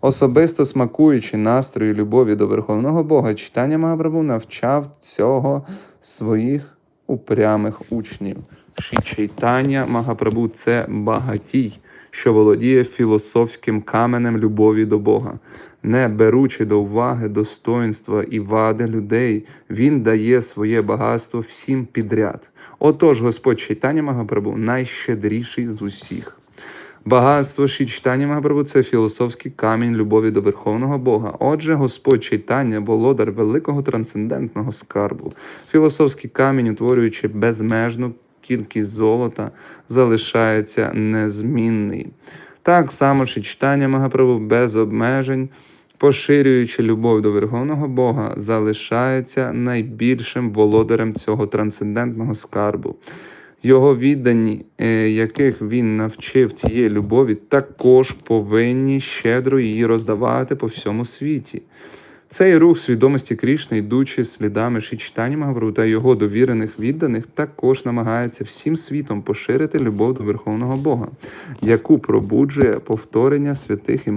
Особисто смакуючи настрою любові до Верховного Бога, читання Магапрабу навчав цього своїх упрямих учнів. Ші Чайтання Магапрабу це багатій, що володіє філософським каменем любові до Бога. Не беручи до уваги достоинства і вади людей, він дає своє багатство всім підряд. Отож, Господь Чайтання Магапрабу найщедріший з усіх. Багатство Ші Чайтання Магапрабу – це філософський камінь любові до Верховного Бога. Отже, Господь Чайтання – володар великого трансцендентного скарбу. Філософський камінь, утворюючи безмежну кількість золота, залишається незмінний. Так само Ші Чайтання Магапрабу без обмежень, поширюючи любов до Верховного Бога, залишається найбільшим володарем цього трансцендентного скарбу. Його віддані, е, яких він навчив цієї любові, також повинні щедро її роздавати по всьому світі. Цей рух свідомості Крішни, йдучи слідами Шічтані Магавру та його довірених відданих, також намагається всім світом поширити любов до Верховного Бога, яку пробуджує повторення святих імен.